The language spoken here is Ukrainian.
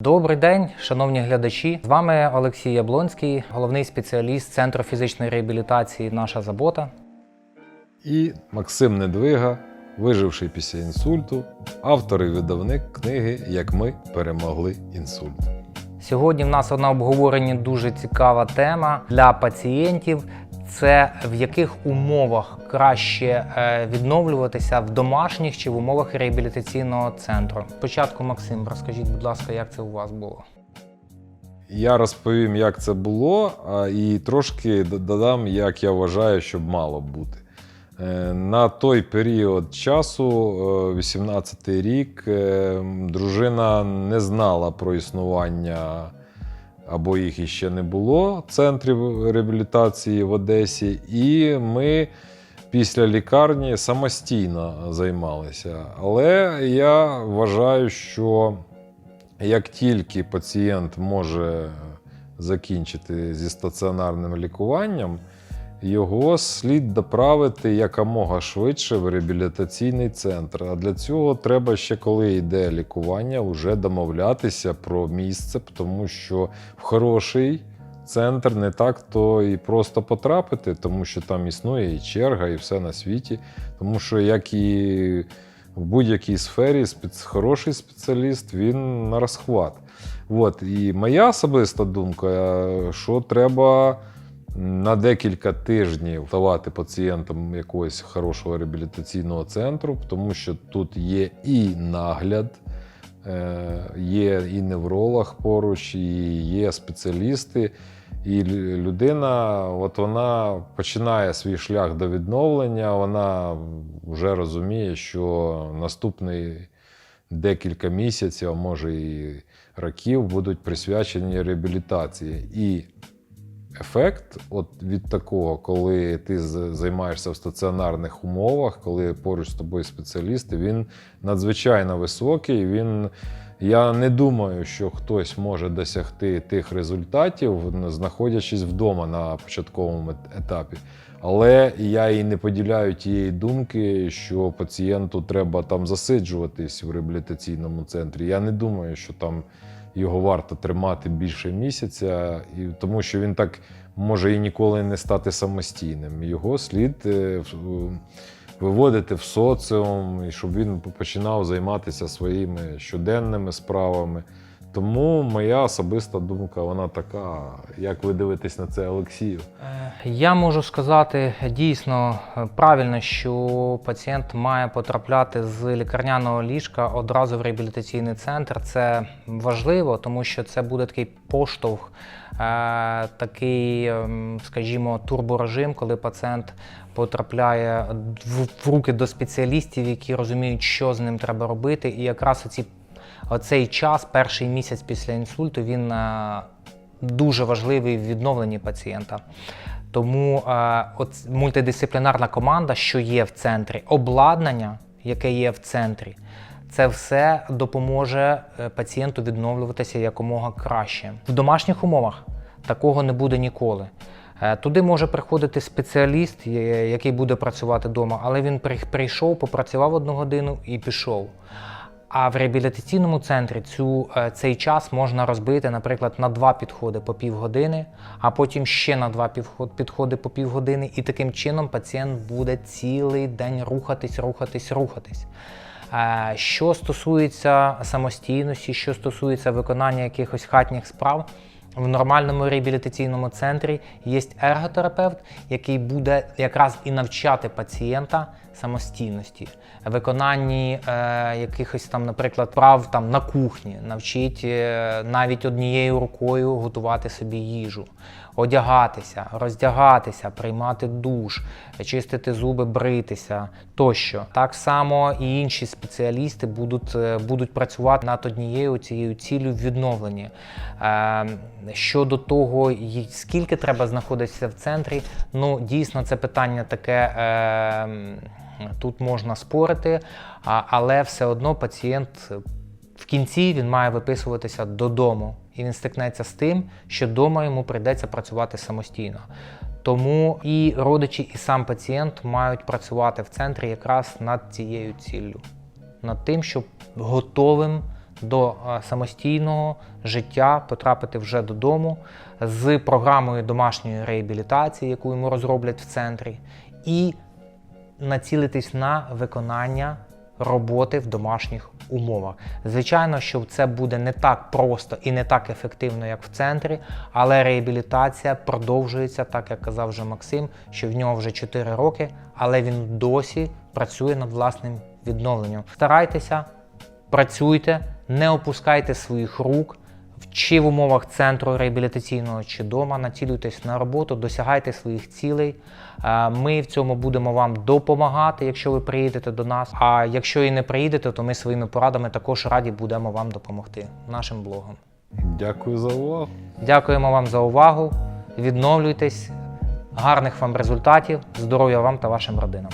Добрий день, шановні глядачі. З вами Олексій Яблонський, головний спеціаліст Центру фізичної реабілітації Наша Забота. І Максим Недвига, виживший після інсульту, автор і видавник книги Як ми перемогли інсульт. Сьогодні в нас на обговоренні дуже цікава тема для пацієнтів. Це в яких умовах краще е, відновлюватися в домашніх чи в умовах реабілітаційного центру. Спочатку, Максим, розкажіть, будь ласка, як це у вас було? Я розповім, як це було, і трошки додам, як я вважаю, щоб мало бути. Е, На той період часу, 18-й рік, е, дружина не знала про існування або їх іще не було центрів реабілітації в Одесі, і ми після лікарні самостійно займалися. Але я вважаю, що як тільки пацієнт може закінчити зі стаціонарним лікуванням, його слід доправити якомога швидше в реабілітаційний центр. А для цього треба ще, коли йде лікування, вже домовлятися про місце, тому що в хороший центр не так то і просто потрапити, тому що там існує і черга, і все на світі. Тому що як і в будь-якій сфері хороший спеціаліст він на розхват. От. І моя особиста думка, що треба на декілька тижнів давати пацієнтам якогось хорошого реабілітаційного центру, тому що тут є і нагляд, е, є і невролог поруч, і є спеціалісти. І людина, от вона починає свій шлях до відновлення, вона вже розуміє, що наступний декілька місяців, а може і років, будуть присвячені реабілітації. І ефект от від такого, коли ти займаєшся в стаціонарних умовах, коли поруч з тобою спеціалісти, він надзвичайно високий. Він, я не думаю, що хтось може досягти тих результатів, знаходячись вдома на початковому етапі. Але я і не поділяю тієї думки, що пацієнту треба там засиджуватись в реабілітаційному центрі. Я не думаю, що там його варто тримати більше місяця, і тому що він так може і ніколи не стати самостійним. Його слід е, виводити в соціум, і щоб він починав займатися своїми щоденними справами. Тому моя особиста думка, вона така. Як ви дивитесь на це, Олексію? Е, Я можу сказати дійсно правильно, що пацієнт має потрапляти з лікарняного ліжка одразу в реабілітаційний центр. Це важливо, тому що це буде такий поштовх, е, такий, ем, скажімо, турборежим, коли пацієнт потрапляє в руки до спеціалістів, які розуміють, що з ним треба робити. І якраз оці, оцей час, перший місяць після інсульту, він е, дуже важливий в відновленні пацієнта. Тому е, от мультидисциплінарна команда, що є в центрі, обладнання, яке є в центрі, це все допоможе е, пацієнту відновлюватися якомога краще. В домашніх умовах такого не буде ніколи. Туди може приходити спеціаліст, який буде працювати вдома, але він прийшов, попрацював одну годину і пішов. А в реабілітаційному центрі цю, е, цей час можна розбити, наприклад, на два підходи по півгодини, а потім ще на два підходи по півгодини, і таким чином пацієнт буде цілий день рухатись, рухатись, рухатись. Е, Що стосується самостійності, що стосується виконання якихось хатніх справ, в нормальному реабілітаційному центрі є ерготерапевт, який буде якраз і навчати пацієнта самостійності, виконанні е, якихось там, наприклад, прав там на кухні, навчить е, навіть однією рукою готувати собі їжу, одягатися, роздягатися, приймати душ, чистити зуби, бритися тощо. Так само і інші спеціалісти будуть, е, будуть працювати над однією цією ціллю в відновленні. Е, Щодо того, скільки треба знаходитися в центрі, ну дійсно це питання таке. Е, Тут можна спорити, але все одно пацієнт в кінці він має виписуватися додому, і він стикнеться з тим, що вдома йому прийдеться працювати самостійно. Тому і родичі, і сам пацієнт мають працювати в центрі якраз над цією ціллю, над тим, щоб готовим до е, самостійного життя, потрапити вже додому з програмою домашньої реабілітації, яку йому розроблять в центрі, і націлитись на виконання роботи в домашніх умовах. Звичайно, що це буде не так просто і не так ефективно, як в центрі, але реабілітація продовжується, так як казав вже Максим, що в нього вже 4 роки, але він досі працює над власним відновленням. Старайтеся, працюйте, не опускайте своїх рук. Чи в умовах центру реабілітаційного чи дома націлюйтесь на роботу, досягайте своїх цілей. Е, Ми в цьому будемо вам допомагати, якщо ви приїдете до нас. А якщо і не приїдете, то ми своїми порадами також раді будемо вам допомогти нашим блогом. Дякую за увагу. Дякуємо вам за увагу. Відновлюйтесь, гарних вам результатів, здоров'я вам та вашим родинам.